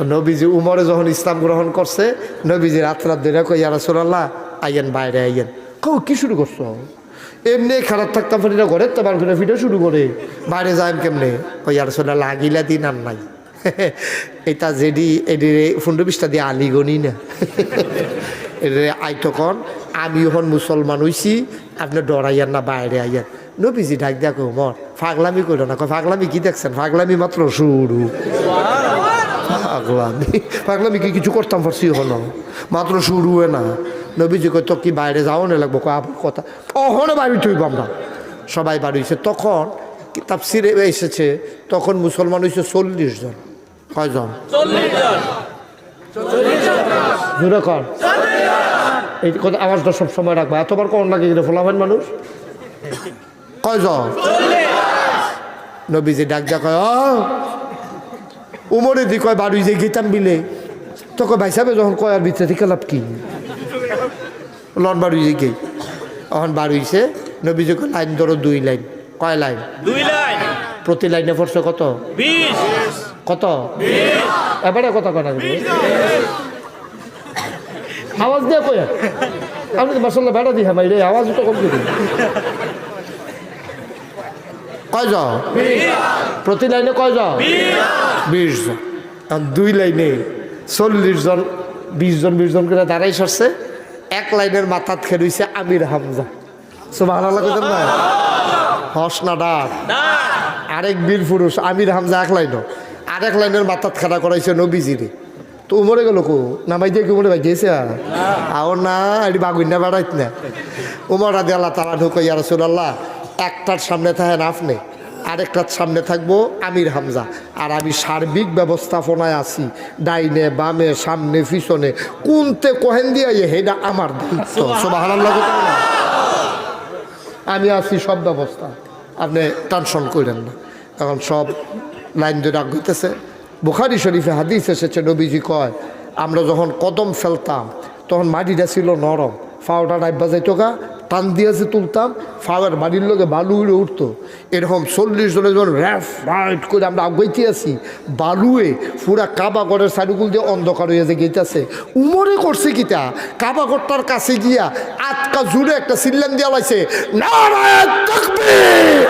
তো নবীজি উমরে যখন ইসলাম গ্রহণ করছে, নবীজি রাত রাত ধরে কই ইয়া রাসূলুল্লাহ, আইয়েন বাইরে, আইয়েন। কও, কি শুরু করছ? এমনি খারাপ থাকতাম না ঘরে তো বার করে ভিডিও শুরু করে, বাইরে যাইম কেমনে? কই ইয়া রাসূলুল্লাহ লাগিলা দিন আর নাই। এটা যেডি এডি ফুন্ডু বিশটা দিয়ে আলিগনি না। এরে আইতকন আমি এখন মুসলমান হইছি, আপনি ডরাইয়ান না, বাইরে আইয়ান। নবীজি ডাক কো মর ফাগলামি করো না। ফাগলামি কি দেখছেন? ফাগলামি মাত্র শুরু। পাগলামি। পাগলামি কি কিছু করতাম পারছি হলো। মাত্র শুরু হয় না। নবীজি কই তো কি বাইরে যাও না লাগবো? কয় আবার কথা অহনে বাড়ি থইব আমরা সবাই বাড়ি হয়েছে তখন কিতাব সিরে এসেছে তখন মুসলমান হয়েছে চল্লিশ জন। কয়জন? কর। এই কথা আওয়াজটা সব সময় রাখবা। এতবার কম লাগে গেলে ফোলাবেন মানুষ? কয়জন? নবীজি ডাক যা কয় "ও, উমরে দি কয় বাড়ি যে গীতাম বিলে। তো কয় ভাই সাহেব যখন কয় আর ভিতরে থেকে লাভ কি? লন বাড়ি যে গেই। তখন বাড়িছে নবীজি কয় লাইন ধরো দুই লাইন। কয় লাইন? দুই লাইন। প্রতি লাইনে পড়ছে কত? বিশ। কত? এবারে কত কথা আওয়াজ দিয়ে কয়? আপনি তো মাসাল্লাহ বেড়া দিই হামাই রে আওয়াজ তো কম করে কয় যাও? প্রতি লাইনে কয় যাও? বিশ জন। আর দুই লাইনে চল্লিশ জন, বিশ জন বিশ জন করে দাঁড়াই সরছে। এক লাইনের মাথাত খেলুইছে আমির হামজা। সব ভালো লাগে না? হস না ডাক। আরেক বীর পুরুষ, আমির হামজা এক লাইনও। আরেক লাইনের মাথাত খেলা করাইছে নবীজিরে। তো উমরে গেল কো? নামাই দিয়ে উমরে ভাই গেছে আও না এটি বাগুন না বেড়াইত না। উমর রাদি আল্লাহ তালা ঢুকো ইয়া রসুল্লাহ একটার সামনে থাকেন আপনি। আরেকটার সামনে থাকব আমির হামজা। আর আমি সার্বিক ব্যবস্থাপনায় আছি ডাইনে বামে সামনে পিছনে। কোনতে কোহেন দিয়ে হেডা আমার দায়িত্ব। আমি আছি সব ব্যবস্থা। আপনি টেনশন করেন না। এখন সব লাইন ধরে আগাইতেছে বুখারি শরীফে হাদিস এসেছে নবীজি কয় আমরা যখন কদম ফেলতাম তখন মাটিটা ছিল নরম। ফাওটা ডাইবা যাইতো গা টান দিয়েছে তুলতাম, ফাওয়ার বাড়ির লোকে বালু উড়ে উঠতো। এরকম চল্লিশ জনের যখন র্যাফ, রাইট করে আমরা আগাইতে আছি বালুয়ে পুরা কাবাগড়ের সাইডগুল দিয়ে অন্ধকার হয়ে যে গেইতেছে। উমরে করছে কিটা কাবাগড়টার কাছে গিয়া আটকা জুড়ে একটা সিল্লান দিয়া লাইছে তাকবীর!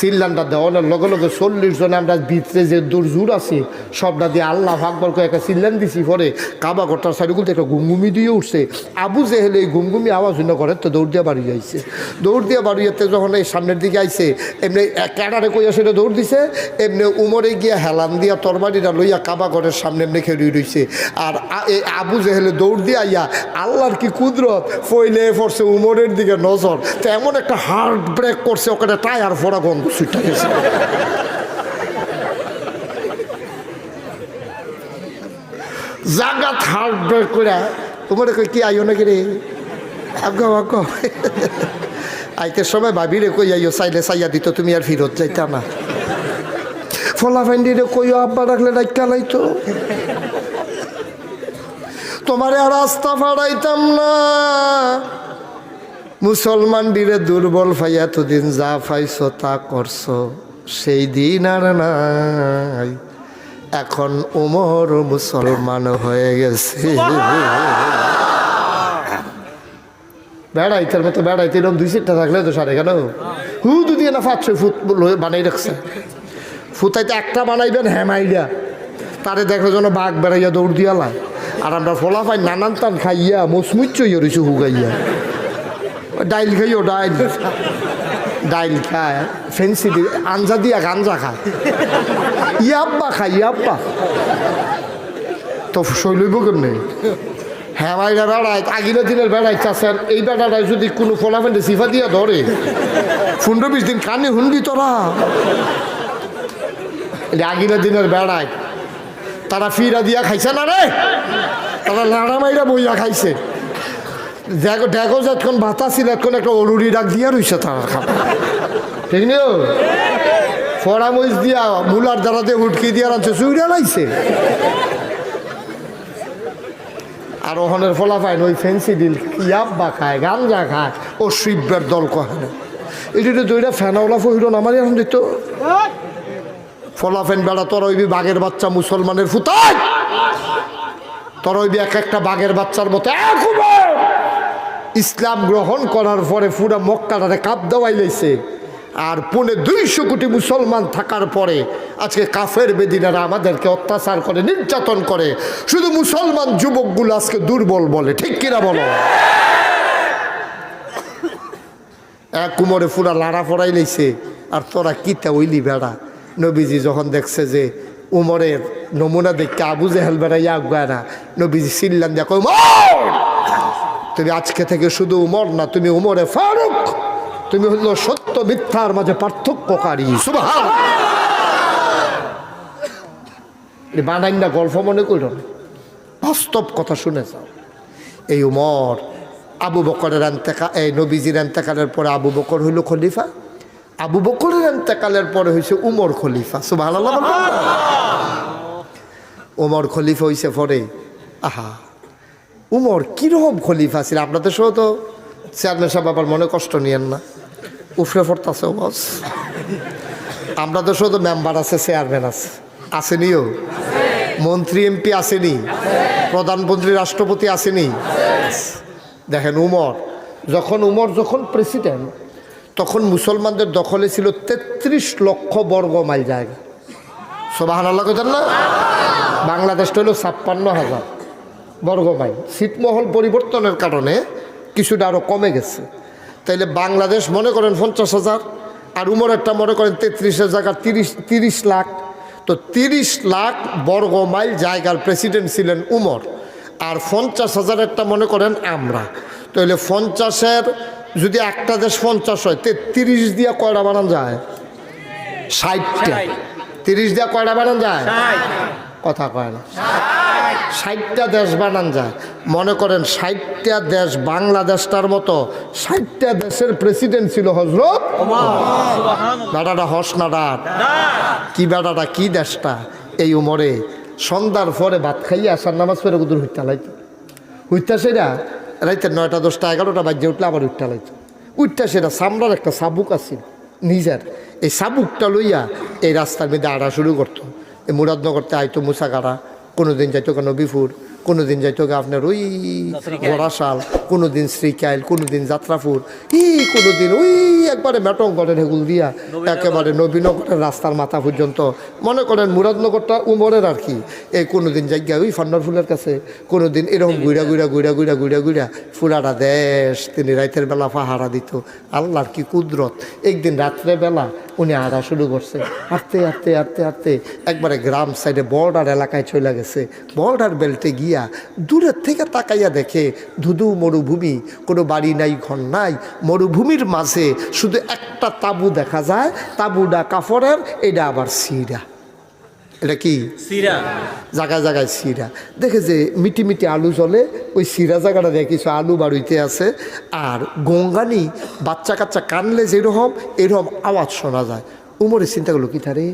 সিল্লানটা দেওয়ানোর লগে লগে চল্লিশ জনে আমরা ভিতরে যে দূর আছে, সবটা দিয়ে আল্লাহ ভাগবর করে একটা সিল্লান দিছি। পরে কাবা ঘরটার সাইডগুলোতে একটা ঘুমঘুমি দিয়ে উঠছে। আবু জেহেলে এই ঘুমঘুমি আওয়াজ হইনা করে তো দৌড় দিয়ে বাড়ি যাইছে। দৌড় দিয়ে বাড়ি যেতে যখন এই সামনের দিকে আইছে, এমনি ক্যাডারে কইয়া সেটা দৌড় দিছে, এমনি উমরে গিয়া হেলান দিয়া তরবারিটা লইয়া কাবা ঘরের সামনে এমনি খেয়ে রইছে। আর এই আবু জেহেলে দৌড় দিয়ে আইয়া আল্লাহর কি কুদরত, ফইলে পড়ছে উমরের দিকে নজর। তো এমন একটা হার্ট ব্রেক করছে, ওখানে টায়ার ফোড়া গন্ধ। ছুটে গেছে জাগাত হার্ট ব্রেক করে কই কি আইও নাকি রে? আগ আইতে সময় ভাবি রে, কই আইও, চাইলে চাইয়া দিত, তুমি আর ফিরত যাইতা না। ফলা ফেন্ডি রে, কইও আব্বা রাখলে ডাক্কা লাইতো। তোমারে আর রাস্তা ফাড়াইতাম না। মুসলমান দিরে দুর্বল ফাই এতদিন যা পাইছো তা করছ, সেই দিন আর নাই। এখন উমর মুসলমান হয়ে গেছে। বেড়াইতের মতো বেড়াইতে এরকম দুই সিটটা থাকলে তো সাড়ে কেন? হু দুদি না পাঁচশো ফুট বানাই রাখছে। ফুতাইতে একটা বানাইবেন হ্যামাইডা তারে দেখো যেন বাঘ বেড়াইয়া দৌড় দিয়ালাম আর আমরা ফলা পাই নানান টান খাইয়া মসমুচ্চ ইয়ে রয়েছে হুগাইয়া ডাইল খাইও ডাইল ডাইল খায়। ফেন্সি দিয়ে আঞ্জা দিয়া গাঞ্জা খায়। ইয়াব্বা খায় ইয়াব্বা তো শৈলইব কেমনে? হ্যাঁ ভাইরা বেড়ায় আগিনা দিনের বেড়াই চাষের এই বেড়াটায় যদি কোনো ফলাফেন্ডে সিফা দিয়া ধরে, পনেরো বিশ দিন কানে হুনবি তোরা। আগিনা দিনের বেড়ায়, তারা ফিরা দিয়া খাইছে না রে? তারা লাড়া মাইরা বইয়া খাইছে। দেখো যতক্ষণ ভাতা ছিল এখন একটা অরুরি ডাক দিয়া রইছে তার খাবার ঠিক নিও? ফড়া মরিচ দিয়া মুলার দ্বারা দিয়ে উটকি দিয়া রাখছে চুইরা লাইছে। আর ওখানের ফলা পায় ওই ফেন্সি ডিল ইয়াব্বা খায়, গাঞ্জা খায়, ও শিব্যের দল কহে এটা দইটা ফেনাওলা ফহিরন আমার এখন দিত ফলাফেন বেড়া, তোর ওইবি বাঘের বাচ্চা মুসলমানের ফুতায়। তোর ওইবি এক একটা বাঘের বাচ্চার মতো! ইসলাম গ্রহণ করার পরে পুরা মক্কাটারে কাপ দেওয়াই লাইছে আর পুনে দুইশো কোটি মুসলমান থাকার পরে আজকে কাফের বেদিনারা আমাদেরকে অত্যাচার করে, নির্যাতন করে। শুধু মুসলমান যুবকগুলো আজকে দুর্বল বলে, ঠিক কিনা বলো? এক কুমোরে ফুরা লাড়া ফড়াই লইছে আর তোরা কিতা ওইলি বেড়া? নবীজি যখন দেখছে যে উমরের নমুনা দেখতে আবু জেহেল বেড়াই আগুয়া না, নবীজি সিল্লান দেখো তুমি আজকে থেকে শুধু উমর না, তুমি উমরে ফারুক। তুমি হলো সত্য মিথ্যার মাঝে পার্থক্যকারী। সুবহান। বানাই না গল্প মনে করো না। বাস্তব কথা শুনে যাও। এই উমর, আবু বকরের এন্তেকা, এই নবীজির এন্তেকালের পরে আবু বকর হইল খলিফা। আবু বকরের এন্তেকালের পরে হয়েছে উমর খলিফা। সুবাহ উমর খলিফা হয়েছে পরে? আহা। উমর কীরকম খলিফা ছিল? আপনাদের সহ তো চেয়ারম্যান সাহেব আবার মনে কষ্ট নিয়েন না। উফরে পড়তাছে বস। আপনাদের সহ তো মেম্বার আছে, চেয়ারম্যান আছে। আসেনিও মন্ত্রী, এমপি আসেনি? প্রধানমন্ত্রী, রাষ্ট্রপতি আসেনি? দেখেন উমর, যখন উমর যখন প্রেসিডেন্ট তখন মুসলমানদের দখলে ছিল তেত্রিশ লক্ষ বর্গ মাইল জায়গা। সোবাহান আল্লাহ না? বাংলাদেশটা হলো ছাপ্পান্ন হাজার। বর্গ মাইল শীতমহল পরিবর্তনের কারণে কিছুটা আরও কমে গেছে। তাইলে বাংলাদেশ মনে করেন পঞ্চাশ হাজার আর উমর একটা মনে করেন তেত্রিশের জায়গা তিরিশ তিরিশ লাখ। তো তিরিশ লাখ বর্গ মাইল জায়গার প্রেসিডেন্ট ছিলেন উমর আর পঞ্চাশ হাজার একটা মনে করেন আমরা। তাহলে পঞ্চাশের যদি একটা দেশ পঞ্চাশ হয় তে তিরিশ দিয়া কয়টা বানান যায়? ষাটটা। তিরিশ দিয়া কয়টা বানান যায়? কথা কয় না। ষাটটা দেশ বানান যায়। মনে করেন ষাটটা দেশ বাংলাদেশটার মতো ষাটটা দেশের প্রেসিডেন্ট ছিল হজরত বেটাটা হস না ডাট কি বেটাটা কি দেশটা? এই উমরে সন্ধ্যার পরে ভাত খাইয়ে আসার নামাজ পড়ে কুদুর হইতে লাইতো। উঠতা সেটা রাইতে নয়টা দশটা এগারোটা বাজে উঠলে আবার উঠতে লাইতো। উঠতা সেটা সামরার একটা সাবুক আছিল নিজের। এই সাবুকটা লইয়া এই রাস্তার মধ্যে আড়া শুরু করতো। এই মুরাদনগরতে আইতো মুসাগাড়া কোনো দিন যাইতো কেন বিফুর কোনো দিন যাইতো গা আপনার ওই গড়াশাল কোনো দিন শ্রীকাইল কোনো দিন যাত্রাপুর ই কোনো দিন ওই একবারে মেটংগড়ের হেগুল দিয়া একেবারে নবীনগরের রাস্তার মাথা পর্যন্ত। মনে করেন মুরাদনগরটা উমরের আর কি এই কোনো দিন জায়গা ওই ফান্ডার ফুলের কাছে কোনো দিন এরকম গুইরা গুইরা গুইরা গুইরা গুইরা গুইরা ফুরাটা দেশ তিনি রাইতের বেলা পাহারা দিত। আল্লাহর কি কুদরত। একদিন রাত্রে বেলা উনি আড়া শুরু করছে। হাঁটতে হাঁটতে হাঁটতে হাঁটতে একবারে গ্রাম সাইডে বর্ডার এলাকায় চলে গেছে। বর্ডার বেল্টে গিয়া দূরের থেকে তাকাইয়া দেখে ধুধু মরুভূমি, কোনো বাড়ি নাই, ঘর নাই। মরুভূমির মাঝে শুধু একটা তাবু দেখা যায় তাবুডা কাফরের এটা আবার সিরা। এটা কি? সিরা। জায়গায় জায়গায় সিরা। দেখে যে মিটি মিটি আলু চলে ওই সিরা জায়গাটা দেখে কিছু আলু বাড়িতে আছে। আর গঙ্গানি বাচ্চা কাচ্চা কানলে যেরকম এরকম আওয়াজ শোনা যায়। উমরে চিন্তা করল কি তারে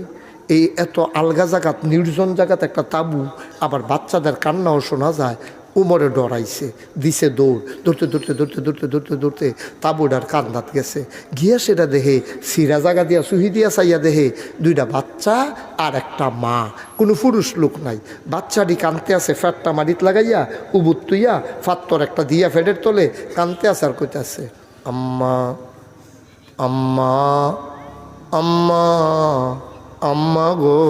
এই এত আলগা জাগাত নির্জন জাগাত একটা তাবু আবার বাচ্চাদের কান্নাও শোনা যায়। উমরে ডরাইছে, দিছে দৌড়, দৌড়তে দৌড়তে দৌড়তে দৌড়তে দৌড়তে দৌড়তে তাবুডার কান্দাত গেছে গিয়া সেটা দেহে সিরা জাগা দিয়া, সুহি দিয়া চাইয়া দেহে দুইটা বাচ্চা আর একটা মা। কোনো পুরুষ লোক নাই। বাচ্চাটি কানতে আছে, ফ্যাটটা মাটিত লাগাইয়া, উবুত তুইয়া, ফাত্তর একটা দিয়া ফেডের তোলে কানতে আছে আর কইতে আছে, আম্মা আম্মা আম্মা আম্মা গো,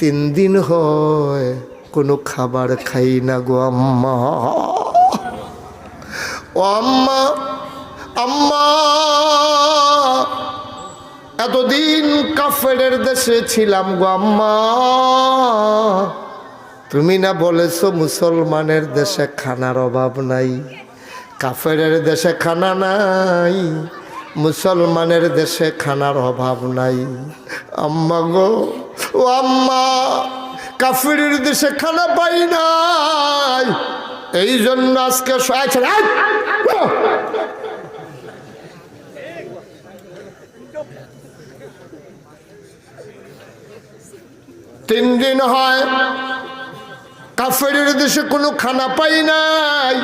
তিন দিন হয় কোনো খাবার খাই না গো আম্মা। ও আম্মা আম্মা। এতদিন কাফেরের দেশে ছিলাম গো আম্মা। তুমি না বলেছ মুসলমানের দেশে খানার অভাব নাই, কাফেরের দেশে খানা নাই, মুসলমানের দেশে খানার অভাব নাই। আম্মা গো, ও আম্মা। কাফিরের দেশে খানা পাই নাই। এই জন্য আজকে! তিন দিন হয় কাফের দেশে কোনো খানা পাই নাই।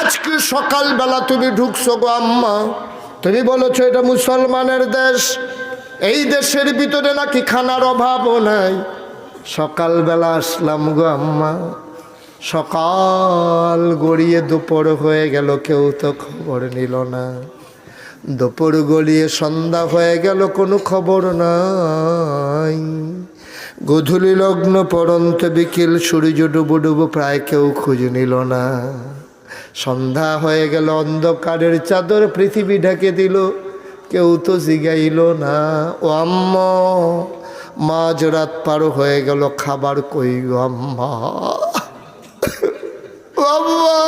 আজকে সকালবেলা তুমি ঢুকছো গো আম্মা। তুমি বলেছ এটা মুসলমানের দেশ। এই দেশের ভিতরে নাকি খানার অভাবও নাই। সকালবেলা আসলাম গো আম্মা। সকাল গড়িয়ে দুপুর হয়ে গেল, কেউ তো খবর নিল না। দুপুর গড়িয়ে সন্ধ্যা হয়ে গেল, কোনো খবর নাই। গধূলি লগ্ন পরন্ত বিকেল, সূর্য ডুবু ডুবু, প্রায় কেউ খুঁজে নিল না। সন্ধ্যা হয়ে গেল, অন্ধকারের চাদর পৃথিবী ঢেকে দিল, কেউ তো জিগাইল না। ও আম্ম মাঝ রাত পার হয়ে গেল, খাবার কই আম্মা? আম্মা!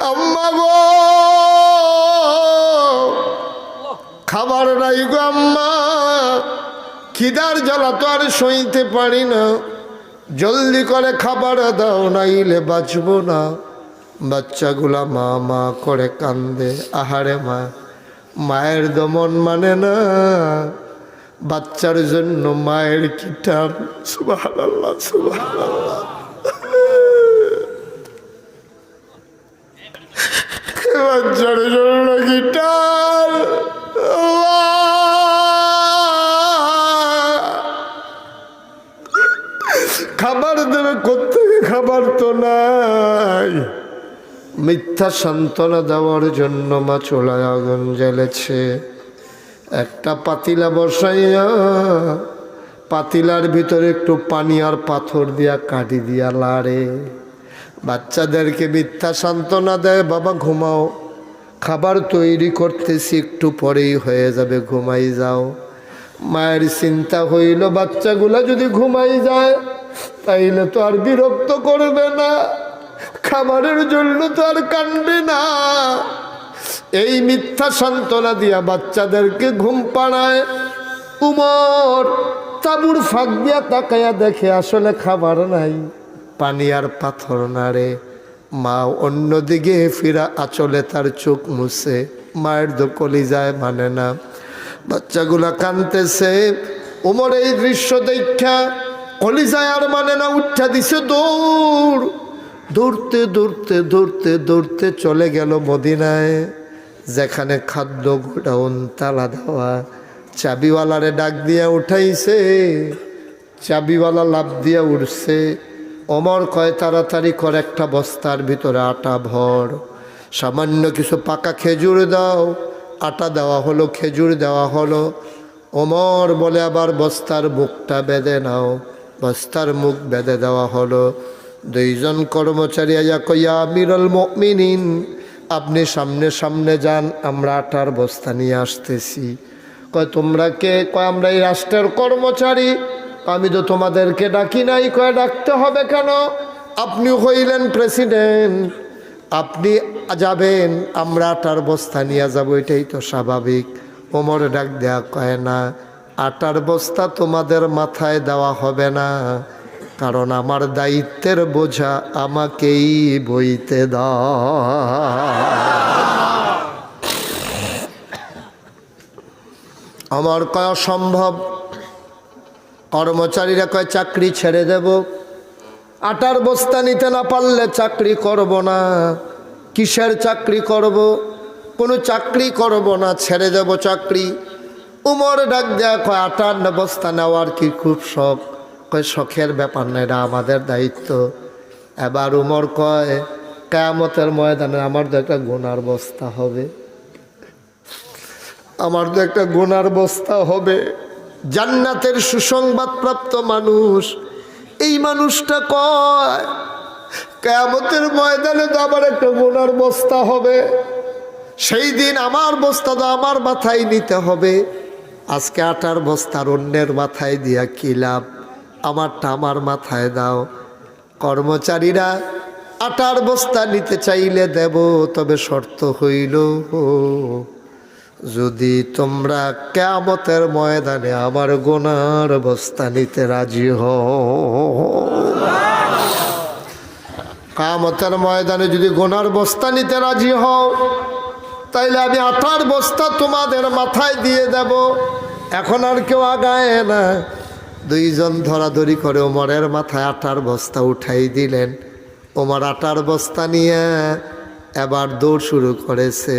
আম্মা গো! খাবার নাই গো আম্মা। খিদার জ্বালা তো আর সইতে পারি না। জলদি করে খাবার দাও, নাইলে বাঁচবো না। বাচ্চাগুলা মা মা করে কান্দে, আহারে মা, মায়ের দমন মানে না। বাচ্চার জন্য মায়ের কিটার সুবাহ বাচ্চার জন্য গিটার খাবার দেবে কোথেকে খাবার তো নাই। মিথ্যা সান্ত্বনা দেওয়ার জন্য মা চোলায় আগুন জ্বেলেছে একটা পাতিলা বসাইয়া, পাতিলার ভিতরে একটু পানি আর পাথর দিয়া কাটি দিয়া লাড়ে। বাচ্চাদেরকে মিথ্যা সান্ত্বনা দেয়, বাবা, ঘুমাও। খাবার তৈরি করতেছি, একটু পরেই হয়ে যাবে, ঘুমাই যাও। মায়ের চিন্তা হইল, বাচ্চাগুলা যদি ঘুমাই যায়, তাইলে তো আর বিরক্ত করবে না। খাবারের জন্য তো আর কানবে না। এই মিথ্যা সান্ত্বনা দিয়া বাচ্চাদেরকে ঘুম পাড়ায়। উমর তাবুর ফাঁক দিয়া তাকায়া দেখে আসলে খাবার নাই। পানি আর পাথর নাড়ে মা অন্যদিকে ফিরা আচলে তার চোখ মুছে। মায়ের দোকলি যায় মানে না। বাচ্চাগুলা কানতেছে। উমর এই দৃশ্য দেখা কলিজায় আর মানে না, উঠা দিছে দৌড়। দৌড়তে দৌড়তে দৌড়তে দৌড়তে চলে গেল মদিনায়। যেখানে খাদ্য গোডাউন, তালা দেওয়া, চাবিওয়ালারে ডাক দিয়া উঠাইছে, চাবিওয়ালা লাভ দিয়া উঠছে। অমর কয়, তাড়াতাড়ি কর, একটা বস্তার ভিতরে আটা ভর। সামান্য কিছু পাকা খেজুর দাও। আটা দেওয়া হলো, খেজুর দেওয়া হলো। অমর বলে, আবার বস্তার মুখটা বেঁধে নাও। বস্তার মুখ বেঁধে দেওয়া হলো। দুইজন কর্মচারী আয়া কইয়া মিরল মিনিন আপনি সামনে সামনে যান, আমরা আটার বস্তা নিয়ে আসতেছি। কয়, তোমরা কে? কয়, আমরা এই রাষ্ট্রের কর্মচারী। আমি তো তোমাদেরকে ডাকি নাই। কয়, ডাকতে হবে কেন? আপনি হইলেন প্রেসিডেন্ট। আপনি যাবেন, আমরা আটার বস্তা নিয়ে যাব, এটাই তো স্বাভাবিক। ওমর ডাক দেয়া কয়, না, আটার বস্তা তোমাদের মাথায় দেওয়া হবে না। কারণ আমার দায়িত্বের বোঝা আমাকেই বইতে দাও। আমার কয় সম্ভব কর্মচারীরা কয়, চাকরি ছেড়ে দেব। আটার বস্তা নিতে না পারলে চাকরি করব না। কিসের চাকরি করব? কোনো চাকরি করব না, ছেড়ে দেব চাকরি। উমর ডাক দেয়া কয়, আটার বস্তা নেওয়ার কি খুব শখ? কয়, শখের ব্যাপার না, এটা আমাদের দায়িত্ব। এবার উমর কয়, কেয়ামতের ময়দানে আমার তো একটা গোনার বস্তা হবে। আমার তো একটা গোনার বস্তা হবে। জান্নাতের সুসংবাদপ্রাপ্ত মানুষ, এই মানুষটা কয়, কেয়ামতের ময়দানে তো আবার একটা গোনার বস্তা হবে। সেই দিন আমার বস্তা তো আমার মাথায় নিতে হবে। আজকে আটার বস্তার অন্যের মাথায় দিয়া কি লাভ? আমারটা আমার মাথায় দাও। কর্মচারীরা আটার বস্তা নিতে চাইলে দেব, তবে শর্ত হইল যদি তোমরা কেমতের ময়দানে আমার গোনার বস্তা নিতে রাজি হও। কামতের ময়দানে যদি গোনার বস্তা নিতে রাজি হও, তাইলে আমি আঠার বস্তা তোমাদের মাথায় দিয়ে দেব। এখন আর কেউ আগায় না। দুইজন ধরাধরি করে ওমরের মাথায় আটার বস্তা উঠাই দিলেন। ওমর আটার বস্তা নিয়ে এবার দৌড় শুরু করেছে।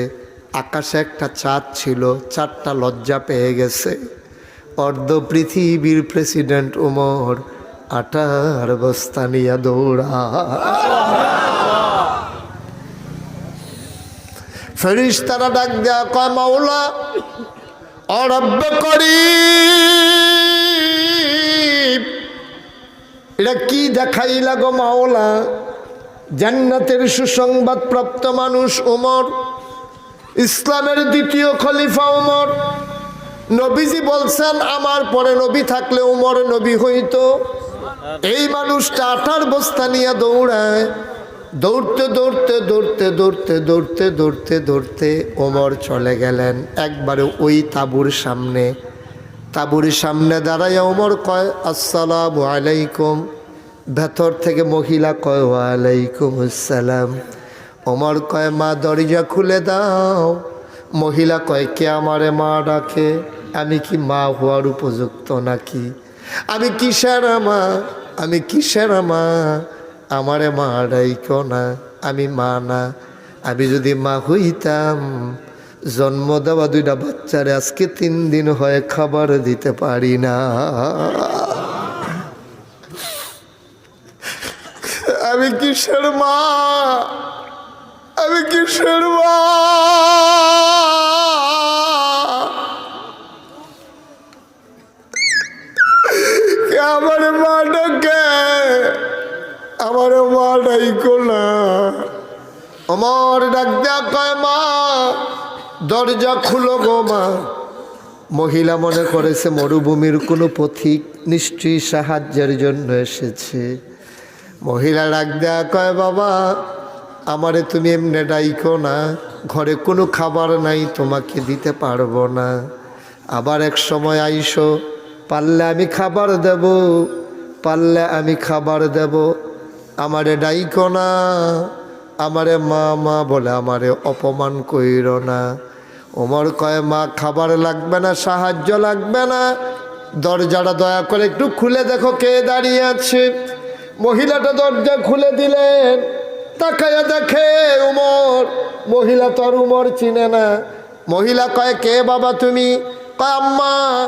আকাশে একটা চাঁদ ছিল চারটা লজ্জা পেয়ে গেছে। অর্ধ পৃথিবীর প্রেসিডেন্ট ওমর আটার বস্তা নিয়ে দৌড়া ফেরিস তারা ডাক দেয়া, কয়, মাওলা, অরব্য করি। এটা কি দেখাইলা গো মাওলা? জান্নাতের সুসংবাদ প্রাপ্ত মানুষ ওমর, ইসলামের দ্বিতীয় খলিফা ওমর। নবীজি বলছেন, আমার পরে নবী থাকলে উমর নবী হইত। এই মানুষটা আঠার বস্তা নিয়ে দৌড়ায়। দৌড়তে দৌড়তে দৌড়তে দৌড়তে দৌড়তে দৌড়তে দৌড়তে ওমর চলে গেলেন একবারে ওই তাঁবুর সামনে। তাঁবুর সামনে দাঁড়াইয়া ওমর কয়, আসসালামু আলাইকুম। ভেতর থেকে মহিলা কয়, ওয়ালাইকুম আসসালাম। ওমর কয়, মা, দরজা খুলে দাও। মহিলা কয়, কে আমারে মা ডাকে? আমি কি মা হওয়ার উপযুক্ত নাকি? আমি কিসের মা? আমি কিসের মা? আমারে মা ডাইকো না, আমি মা না। আমি যদি মা হইতাম জন্ম দেওয়া দুইটা বাচ্চারে আজকে তিন দিন হয় খাবার দিতে পারি না। আমি কিসের মা? আমি কিসের মা? আমার মা ডাকে? আমার মা ডাইকো না। আমার ডাক কয় মা দরজা খুলো গো মা। মহিলা মনে করেছে মরুভূমির কোনো পথিক নিশ্চয়ই সাহায্যের জন্য এসেছে। মহিলা ডাক দেয়া কয়, বাবা, আমারে তুমি এমনি ডাইকো না। ঘরে কোনো খাবার নাই, তোমাকে দিতে পারব না। আবার এক সময় আইসো, পারলে আমি খাবার দেব, পারলে আমি খাবার দেব। আমারে ডাইকো না, আমারে মা মা বলে আমারে অপমান কইর না। ওমর কয়, মা, খাবার লাগবে না, সাহায্য লাগবে না। দরজাটা দয়া করে একটু খুলে দেখো কে দাঁড়িয়ে আছে। মহিলাটা দরজা খুলে দিলেন। তাকায়া দেখে উমর। মহিলা তো আর উমর চিনে না। মহিলা কয়, কে বাবা তুমি? কয়, আম্মা,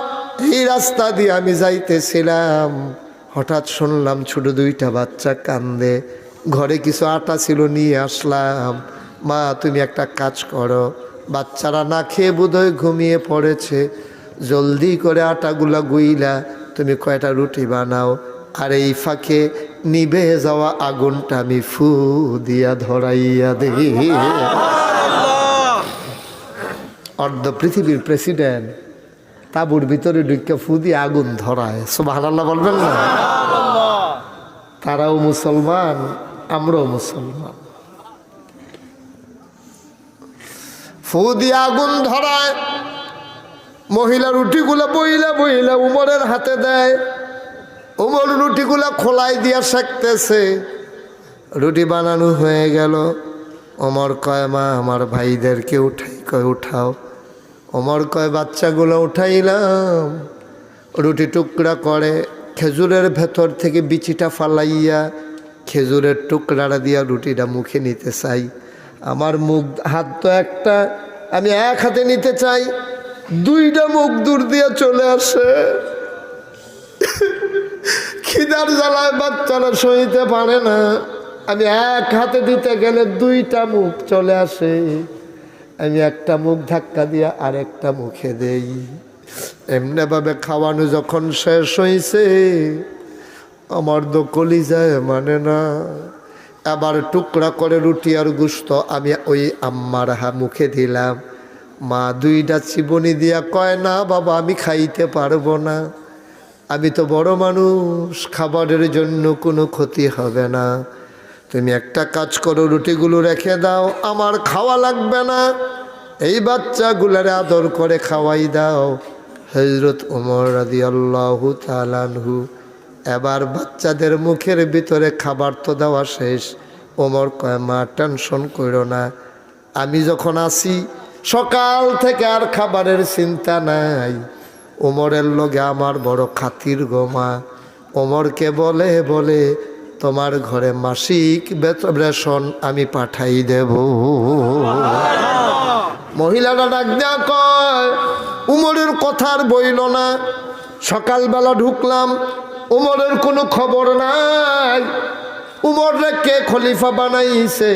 এই রাস্তা দিয়ে আমি যাইতেছিলাম। হঠাৎ শুনলাম ছোট দুইটা বাচ্চা কান্দে। ঘরে কিছু আটা ছিল, নিয়ে আসলাম। মা, তুমি একটা কাজ করো। বাচ্চারা না খেয়ে বোধহয় ঘুমিয়ে পড়েছে। জলদি করে আটাগুলা গুইলা তুমি কয়টা রুটি বানাও? আর এই ফাঁকে নিভে যাওয়া আগুনটা আমি ফু দিয়া ধরাইয়া দে অর্ধ পৃথিবীর প্রেসিডেন্ট তাবুর ভিতরে ঢুকে ফু দিয়ে আগুন ধরায়। সোভান আল্লাহ বলবেন না? তারাও মুসলমান আমরাও মুসলমান। ফু দিয়ে আগুন ধরায়। মহিলা রুটিগুলো বইলা বইলা উমরের হাতে দেয়। উমর রুটিগুলো খোলাই দিয়া শেখতেছে রুটি বানানো হয়ে গেল। ওমর কয়, মা, আমার ভাইদেরকে উঠাই, কয়, উঠাও। অমর কয়, বাচ্চাগুলো উঠাইলাম। রুটি টুকরা করে খেজুরের ভেতর থেকে বিচিটা ফালাইয়া খেজুরের টুকরাটা দিয়া রুটিটা মুখে নিতে চাই। আমার মুখ, হাত তো একটা, আমি এক হাতে নিতে চাই, দুইটা মুখ দূর দিয়ে চলে আসে। খিদার জ্বালায় বাচ্চারা সইতে পারে না। আমি এক হাতে দিতে গেলে দুইটা মুখ চলে আসে। আমি একটা মুখ ধাক্কা দিয়ে আর একটা মুখে দেই। এমনিভাবে খাওয়ানো যখন শেষ হয়েছে আমার তো কলিজায় মানে না। আবার টুকরা করে রুটি আর গুস্ত আমি ওই আম্মার হা মুখে দিলাম। মা দুইটা চিবনি দিয়া কয়, না বাবা, আমি খাইতে পারব না। আমি তো বড় মানুষ, খাবারের জন্য কোনো ক্ষতি হবে না। তুমি একটা কাজ করো, রুটিগুলো রেখে দাও, আমার খাওয়া লাগবে না। এই বাচ্চাগুলারে আদর করে খাওয়াই দাও। হজরত উমর রাদি আল্লাহ তালানহু এবার বাচ্চাদের মুখের ভিতরে খাবার তো দেওয়া শেষ। ওমর কয়, মা, টেনশন করো না। আমি যখন আসি সকাল থেকে আর খাবারের চিন্তা নাই। ওমরের লগে আমার বড় খাতির গোমা ওমরকে বলে বলে, তোমার ঘরে মাসিক রেশন আমি পাঠাই দেব। মহিলারা ডাক দেয়া কয় উমরের কথার বইল না। সকালবেলা ঢুকলাম উমরের কোনো খবর নাই। উমররে কে খলিফা বানাইছে?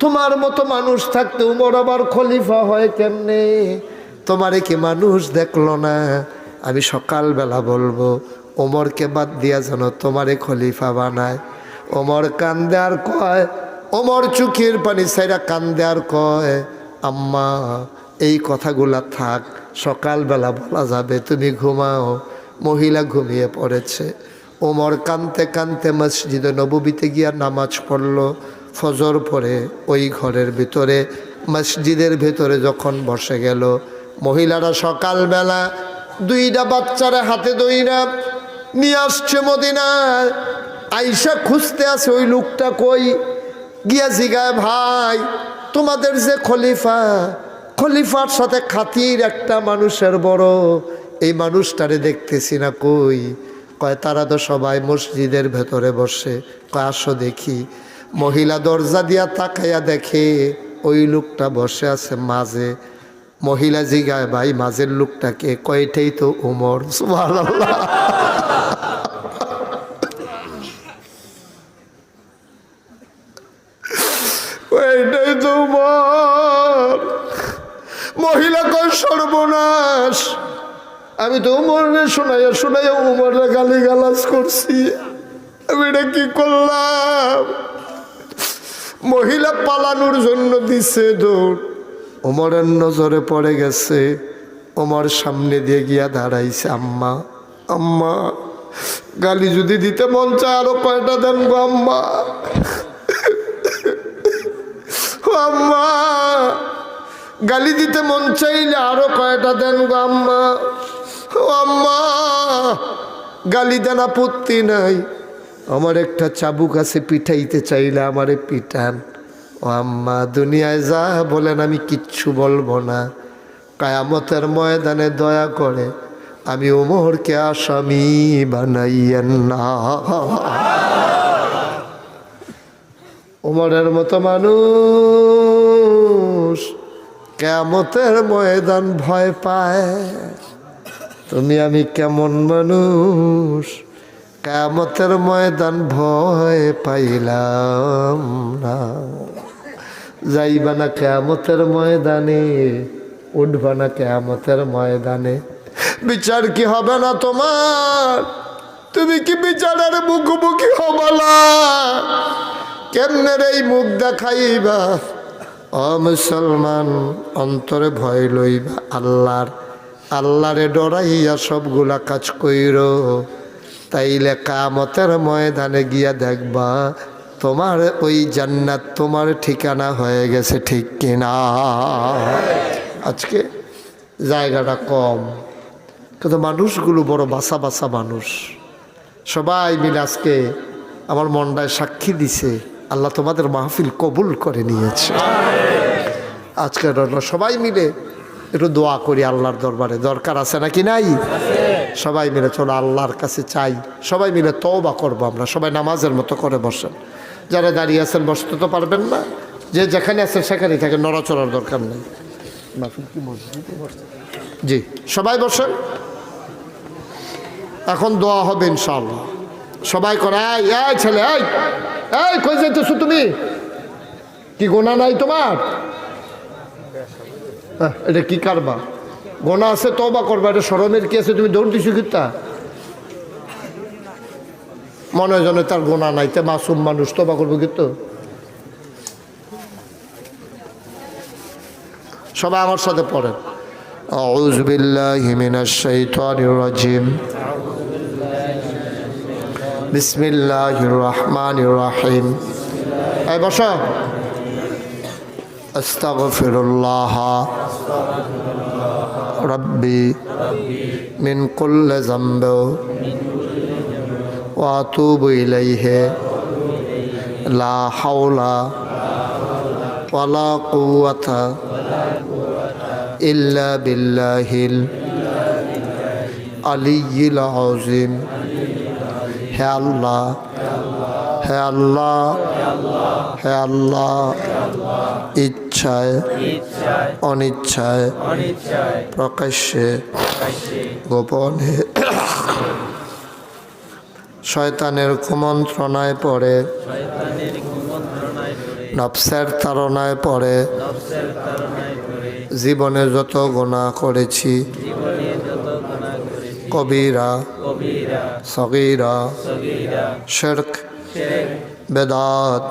তোমার মতো মানুষ থাকতে উমর আবার খলিফা হয় কেমনে? তোমারে কি মানুষ দেখল না? আমি সকালবেলা বলব ওমরকে বাদ দিয়া যেন তোমারে খলিফা বানায়। ওমর কান্দে আর কয় ওমর চুকির পানি সাইরা কান্দে আর কয়, আম্মা, এই কথাগুলা থাক, সকালবেলা বলা যাবে, তুমি ঘুমাও। মহিলা ঘুমিয়ে পড়েছে। ওমর কানতে কানতে মসজিদে নবীতে গিয়া নামাজ পড়ল। ফজর পরে ওই ঘরের ভিতরে, মসজিদের ভিতরে যখন বসে গেল, মহিলারা সকালবেলা দুইটা বাচ্চারা হাতে দইরা নিয়ে আসছে মদিনায়। আইসা খুঁজতে আছে ওই লোকটা কই? গিয়া জিগায়, ভাই, তোমাদের যে খলিফা, খলিফার সাথে খাতির একটা মানুষের বড় এই মানুষটারে দেখতেছি না কই? কয়, তারা তো সবাই মসজিদের ভেতরে বসে। কয়, আসো দেখি। মহিলা দরজা দিয়া তাকাইয়া দেখে, ওই লোকটা বসে আছে মাঝে। মহিলা জিগায়, ভাই, মাঝের লোকটাকে কয়টাই তো উমর। ওইটাই তো উমর। মহিলা কয়, সর্বনাশ। আমি তো উমরে শোনাইয়া শোনাইয়া উমরে গালি গালাজ করছি। আমি এটা কি করলাম? মহিলা পালানোর জন্য দিছে দৌড়। ওমরের নজরে পড়ে গেছে। ওমর সামনে দিয়ে গিয়া দাঁড়াইছে, আম্মা আম্মা, গালি যদি দিতে মন চায় আরও কয়টা দেন গো আম্মা? আম্মা, গালি দিতে মন চাইলে আরও কয়টা দেন গো আম্মা? ও আম্মা, গালি দেন নাই। আমার একটা চাবুক আছে, পিঠাইতে চাইলে আমারে পিঠান ও আম্মা, দুনিয়ায় যা বলেন আমি কিচ্ছু বলব না। কায়ামতের ময়দানে দয়া করে আমি ওমরকে আসামি বানাইয়েন না। ওমরের মতো মানুষ কেমতের ময়দান ভয় পায়। তুমি আমি কেমন মানুষ? কামতের ময়দান ভয় পাইলাম না। যাইবা না কেমতের ময়দানে, উঠবা না কেমতের ময়দানে। বিচার কি হবে না তোমার? তুমি কি বিচারের মুখোমুখি হবলা কেমনে এই মুখ দেখাইবা? অ মুসলমান, অন্তরে ভয় লইবা আল্লাহর আল্লাহরে ডরাইয়া সবগুলা কাজ কইর। তাইলে কামতের ময়দানে গিয়া দেখবা, তোমার ওই জান্নাত তোমার ঠিকানা হয়ে গেছে ঠিক কিনা। আজকে জায়গাটা কম, কিন্তু মানুষগুলো বড় বাসা বাসা মানুষ। সবাই মিলে আজকে আমার মনটায় সাক্ষী দিছে, আল্লাহ তোমাদের মাহফিল কবুল করে নিয়েছে। আজকে সবাই মিলে একটু দোয়া করি আল্লাহর দরবারে। দরকার আছে নাকি নাই? সবাই মিলে চলো, আল্লাহর কাছে চাই। সবাই মিলে তওবা করব আমরা। সবাই নামাজের মতো করে বসেন। যারা দাঁড়িয়ে আছেন, বসতে তো পারবেন না। যে যেখানে আছেন, সেখানেই থাকে নড়াচড়ার দরকার নেই। জি, সবাই বসেন। এখন দোয়া হবে ইনশাল্লাহ সবাই করে, এই ছেলে, এই এই, কই যাইতেছো তুমি? কি গোনা নাই তোমার? আহ, এটা কি কারবা গোনা আছে তবা করবা এটা স্মরণের কি আছে তুমি দৌড় দিছো কিতা মনে হয় যেন তার গোনা নাই তে মাসুম মানুষ তবা করবো কিন্তু সবাই আমার সাথে পড়েন أعوذ بالله من الشيطان الرجيم بسم الله الرحمن الرحيم এই বসো أستغفر الله. ربي من كل ذنب وأتوب إليه. لا حول ولا قوة إلا بالله العلي العظيم. يا الله يا الله يا الله ইচ্ছায়, অনিচ্ছায় প্রকাশ্যে গোপনে শয়তানের কুমন্ত্রণায় পড়ে, নফসের তাড়নায় পড়ে, জীবনে যত গোনা করেছি, কবিরা, সগীরা, শিরক, বেদাত